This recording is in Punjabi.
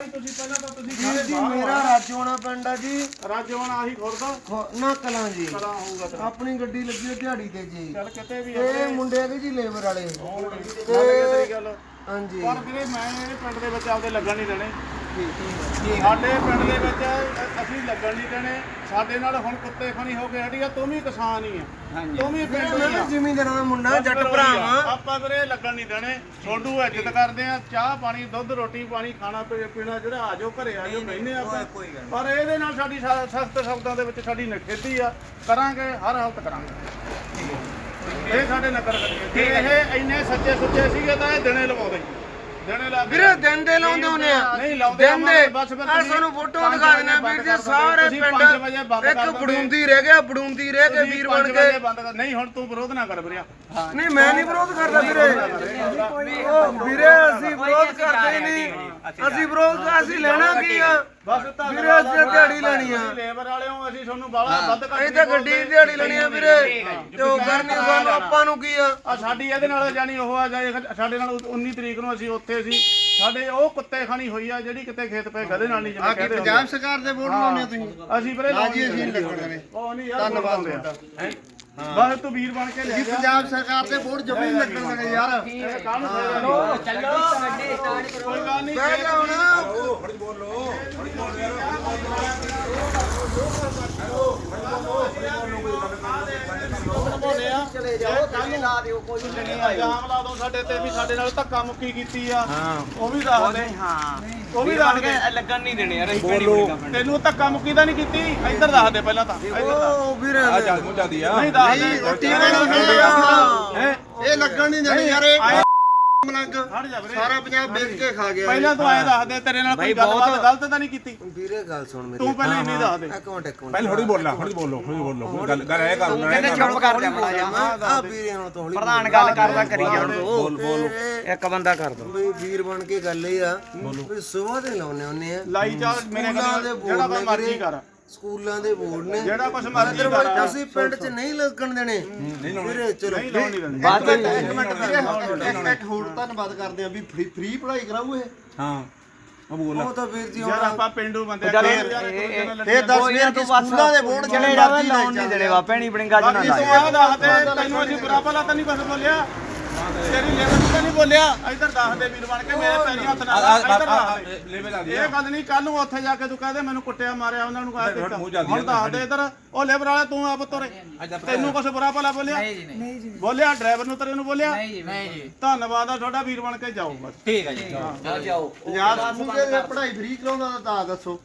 ਤੁਸੀਂ ਪਹਿਲਾਂ ਤਾਂ ਤੁਸੀਂ ਵੀਰ ਜੀ ਮੇਰਾ ਰਾਜੋਣਾ ਪਿੰਡ ਆ ਜੀ। ਰਾਜਵਾਨ ਆਹੀ ਖੁਰਦਾ। ਖੋ- ਨਾ ਕਲਾਂ ਜੀ। ਕਲਾ ਹੋਊਗਾ ਤੇ ਆਪਣੀ ਗੱਡੀ ਲੱਗੀ ਹੈ ਦਿਹਾੜੀ ਤੇ ਜੀ। ਚੱਲ ਕਿਤੇ ਵੀ ਤੇ ਮੁੰਡੇ ਹੈਗੇ ਜੀ ਲੇਬਰ ਵਾਲੇ। ਤੇਰੀ ਗੱਲ। ਹਾਂਜੀ। ਪਰ ਵੀਰੇ ਮੈਂ ਇਹ ਪਿੰਡ ਦੇ ਵਿੱਚ ਆਪਦੇ ਲੱਗਣ ਨਹੀਂ ਦੇਣੇ। ਠੀਕ। ਸਾਡੇ ਪਿੰਡ ਦੇ ਵਿੱਚ ਅਸੀਂ ਲੱਗਣ ਨਹੀਂ ਦੇਣੇ। ਸਾਡੇ ਨਾਲ ਹੁਣ ਕੁੱਤੇ ਖਣੀ ਹੋ ਕੇ ਹਟੀ ਆ ਤੂੰ ਵੀ ਕਿਸਾਨ ਹੀ ਆ। ਤੂੰ ਵੀ ਪਿੰਡ ਮੈਂ ਹੀ ਆ। ਵੀ ਜ਼ਿਮੀਂਦਾਰਾਂ ਦਾ ਮੁੰਡਾ ਜੱਟ ਭਰਾ ਵਾਂ। ਆਪਾਂ ਵੀਰੇ ਲੱਗਣ ਨਹੀਂ ਦੇਣੇ। ਛੋਡੂ ਇੱਜ਼ਤ ਕਰਦੇ ਆ ਚਾਹ ਪਾਣੀ ਦੁੱਧ ਰੋਟੀ ਪਾਣੀ ਖਾਣਾ ਪੀਣਾ ਜਿਹੜਾ ਆਜੋ ਘਰੇ ਆਜੋ ਕਹਿੰਦੇ ਆ ਆਪਾਂ। ਪਰ ਇਹਦੇ ਨਾਲ ਸਾਡੀ ਸਖਤ ਸ਼ਬਦਾਂ ਦੇ ਵਿੱਚ ਸਾਡੀ ਨਖੇਦੀ ਆ। ਕਰਾਂਗੇ ਹਰ ਹਾਲਤ ਕਰਾਂਗੇ। ਇਹ ਸਾਡੇ ਨਗਰ ਕਰੀਏ ਜੇ ਇਹ ਇੰਨੇ ਸੱਚੇ ਸੁੱਚੇ ਸੀਗੇ ਤਾਂ ਇਹ ਦਿਨੇ ਲਵਾਉਂਦੇ ਵੀਰੇ ਦਿਨ ਦੇ ਲਾਉਂਦੇ ਹੁੰਦੇ ਆ। ਨਹੀਂ ਲਾਉਂਦੇ ਦਿਨ ਦੇ। ਆ ਸਾਨੂੰ ਫੋਟੋ ਦਿਖਾ ਬੰਦ ਵੀਰ ਜੀ। ਸਾਰੇ ਪਿੰਡ ਇੱਕ। ਬੜੂੰਦੀ ਰਹਿ ਗਿਆ ਬੜੂੰਦੀ ਰਹਿ ਕੇ ਵੀਰ ਬਣ ਕੇ। ਨਹੀਂ ਹੁਣ ਤੂੰ ਵਿਰੋਧ ਨਾ ਕਰ ਵੀਰਿਆ ਨਹੀਂ ਮੈਂ ਨਹੀਂ ਵਿਰੋਧ ਕਰਦਾ ਵੀਰੇ। ਉਹ ਵੀਰੇ ਅਸੀਂ ਵਿਰੋਧ ਕਰਦੇ ਨਹੀਂ। ਅਸੀਂ ਵਿਰੋਧ ਅਸੀਂ ਲੈਣਾ ਕੀ ਆ? ਬਸ ਵੀਰੇ ਅਸੀਂ ਦਿਹਾੜੀ ਲੈਣੀ ਆ। ਲੇਬਰ ਵਾਲਿਓ ਅਸੀਂ ਤੁਹਾਨੂੰ ਬਾਲਾ ਵੱਧ ਕਰ ਅਸੀਂ ਤਾਂ ਗੱਡੀ ਦੀ ਦਿਹਾੜੀ ਲੈਣੀ ਆ ਵੀਰੇ। ਤੇ ਉਹ ਕਰਨੀ ਸਾਨੂੰ ਆਪਾਂ ਨੂੰ ਕੀ ਆ? ਆ ਸਾਡੀ ਇਹਦੇ ਨਾਲ ਜਾਨੀ ਉਹ ਆ ਜਾਏ ਸਾਡੇ ਨਾਲ 19 ਤਰੀਕ ਨੂੰ ਅਸੀਂ ਉੱਥੇ ਸੀ ਸਾਡੇ ਉਹ ਕੁੱਤੇ ਖਾਣੀ ਹੋਈ ਆ ਜਿਹੜੀ ਕਿਤੇ ਖੇਤ ਪਏ ਗਧੇ ਨਾਲ ਨਹੀਂ ਜਿਵੇਂ ਕਹਿੰਦੇ ਪੰਜਾਬ ਸਰਕਾਰ ਦੇ ਵੋਟ ਲਾਉਣੇ ਤੁਸੀਂ? ਅਸੀਂ ਵੀਰੇ ਲਾਜੀ ਅਸੀਂ ਲੱਗਣ। ਉਹ ਨਹੀਂ ਯਾਰ ਧੰਨਵਾਦ ਬਸ ਤੂੰ ਵੀਰ ਬਣ ਕੇ ਲੈ ਜਾ ਪੰਜਾਬ ਸਰਕਾਰ ਦੇ ਵੋਟ ਜਮੀ ਨਹੀਂ ਲੱਗਣ ਲੱਗੇ ਯਾਰ। ਇਹ ਕਾਹਨੂੰ ਫਾਇਦਾ ਨਹੀਂ ਕੋਈ ਗੱਲ ਨਹੀਂ ਬਹਿ ਜਾ ਹੁਣ। ਚਲੇ ਜਾਓ ਕੱਲ ਲਾ ਦਿਓ ਕੋਈ ਨਹੀਂ ਇਲਜ਼ਾਮ ਲਾ ਦੋ ਸਾਡੇ ਤੇ ਵੀ ਸਾਡੇ ਨਾਲ ਧੱਕਾ ਮੁੱਕੀ ਕੀਤੀ ਆ। ਉਹ ਵੀ ਦੱਸ ਦੇ। ਹਾਂ। ਉਹ ਵੀ ਦੱਸ ਦੇ। ਲੱਗਣ ਨਹੀਂ ਦੇਣੇ ਯਾਰ ਅਸੀਂ ਬੋਲੋ। ਤੈਨੂੰ ਧੱਕਾ ਮੁੱਕੀ ਤਾਂ ਨਹੀਂ ਕੀਤੀ? ਇੱਧਰ ਦੱਸ ਦੇ ਪਹਿਲਾਂ ਤਾਂ ਨਹੀਂ ਦੱਸ। ਦੇ। ਹੈਂ? ਇਹ ਲੱਗਣ ਨਹੀਂ ਦੇਣੀ ਯਾਰ ਇਹ ਮਲੰਗ ਜਾ ਸਾਰਾ ਪੰਜਾਬ ਵੇਚ ਕੇ ਖਾ ਗਿਆ ਪਹਿਲਾਂ ਤੂੰ ਐਂ ਦੱਸ ਦੇ ਤੇਰੇ ਨਾਲ ਕੋਈ ਗੱਲਬਾਤ ਗਲਤ ਤਾਂ ਨਹੀਂ ਕੀਤੀ? ਵੀਰੇ ਗੱਲ ਸੁਣ ਮੇਰੀ। ਤੂੰ ਪਹਿਲਾਂ ਇੰਨੀ ਦੱਸ ਦੇ। ਇੱਕ ਮਿੰਟ ਇੱਕ ਮਿੰਟ। ਪਹਿਲੇ ਥੋੜੀ ਬੋਲਣਾ ਥੋੜੀ ਬੋਲੋ ਥੋੜੀ ਬੋਲੋ। ਕੋਈ ਗੱਲ ਗੱਲ ਇਹ ਕਰਨਾ ਕਹਿੰਦੇ ਚੁੱਪ ਕਰ। ਜਾ ਮਾੜਾ ਜਿਹਾ ਆ ਵੀਰੇ ਹੁਣ ਤੋਂ ਹੌਲੀ ਪ੍ਰਧਾਨ ਗੱਲ ਕਰਦਾ ਕਰੀ ਜਾਣ ਦੋ। ਬੋਲ ਬੋਲ। ਇੱਕ ਬੰਦਾ ਕਰ ਦੋ। ਵੀ ਵੀਰ ਬਣ ਕੇ ਗੱਲ ਇਹ ਆ ਵੀ ਸਵੇਰ ਦੇ ਲਾਉਨੇ ਹੁੰਨੇ ਆ। ਲਾਈ ਚੱਲ ਮੇਰੇ ਦੇ ਕੋਲ ਜਿਹੜਾ ਨੇ ਮਰਜ਼ੀ ਕਰ। ਸਕੂਲਾਂ ਦੇ ਬੋਰਡ ਨੇ। ਜਿਹੜਾ ਕੁਛ ਮਰਜ਼ੀ ਕਰ। ਅਸੀਂ ਪਿੰਡ 'ਚ ਨਹੀਂ ਲੱਗਣ ਦੇਣੇ। ਵੀਰੇ ਚਲੋ ਨਹੀਂ ਲਾਉਣ। ਇੱਕ ਮਿੰਟ ਵੀਰੇ ਇੱਕ ਮਿੰਟ ਹੋਰ ਧੰਨਵਾਦ ਕਰਦੇ ਆ ਵੀ ਫ੍ਰੀ ਫ੍ਰੀ ਪੜ੍ਹਾਈ ਕਰਾਊ ਇਹ। ਹਾਂ। ਉਹ ਬੋਲ ਉਹ ਤਾਂ ਵੀਰ ਜੀ ਯਾਰ ਹੁਣ ਆਪਾਂ ਪਿੰਡੂ ਬੰਦੇ ਚੱਲ ਫੇਰ ਇਹ- ਫੇਰ ਦੱਸ ਵੀਰ ਕਿ ਸਕੂਲਾਂ ਦੇ ਬੋਰਡ ਚਲੇ ਜਾਵੇ ਲਾਉਣ ਨਹੀਂ ਦੇਣੇ ਵਾ ਭੈਣੀ ਬਣੀ ਗੱਜ ਨਾ ਬਾਕੀ ਤੂੰ ਲਾਏ ਆਹ ਦੱਸ ਦੇ ਤੈਨੂੰ ਅਸੀਂ ਬੁਰਾ ਭਲਾ ਤਾਂ ਨਹੀਂ ਕੁਝ ਬੋਲਿਆ। ਤੇਰੀ ਲੇਬਰ ਤਾਂ ਨਹੀਂ ਬੋਲਿਆ। ਇੱਧਰ ਦੱਸ ਦੇ ਵੀਰ ਬਣ ਕੇ ਮੇਰੇ ਪੈਰੀ ਹੱਥ ਨਾਲ ਲਾ, ਇੱਧਰ ਦੱਸ ਦੇ। ਲੈਵਲ ਆ ਇਹ ਗੱਲ ਨਹੀਂ ਕੱਲ ਨੂੰ ਉੱਥੇ ਜਾ ਕੇ ਤੂੰ ਕਹਦੇ ਮੈਨੂੰ ਕੁੱਟਿਆ ਮਾਰਿਆ ਉਹਨਾਂ ਨੂੰ ਕਹਿ ਮੂੰਹ ਦਿੱਤਾ। ਚੱਲਦੀ ਹੁਣ ਦੱਸ ਦੇ ਇੱਧਰ ਉਹ ਲੇਬਰ ਵਾਲਾ ਤੂੰ ਆਪ ਤੁਰੇ। ਤੈਨੂੰ ਕੁਝ ਬੁਰਾ ਭਲਾ ਬੋਲਿਆ? ਨਹੀਂ ਜੀ ਨਹੀਂ। ਜੀ। ਬੋਲਿਆ ਡਰਾਈਵਰ ਨੂੰ ਤੇਰੇ ਨੂੰ ਬੋਲਿਆ? ਨਹੀਂ ਜੀ ਨਹੀਂ ਜੀ। ਧੰਨਵਾਦ ਆ ਤੁਹਾਡਾ ਵੀਰ ਬਣ ਕੇ ਜਾਓ ਬਸ। ਠੀਕ ਹੈ ਜੀ ਜਾਓ। ਯਾਰ ਸਕੂਲ ਦੇ ਪੜ੍ਹਾਈ ਫ੍ਰੀ ਕਰਾਉਂਦਾ ਤਾਂ ਤਾਂ ਦੱਸੋ।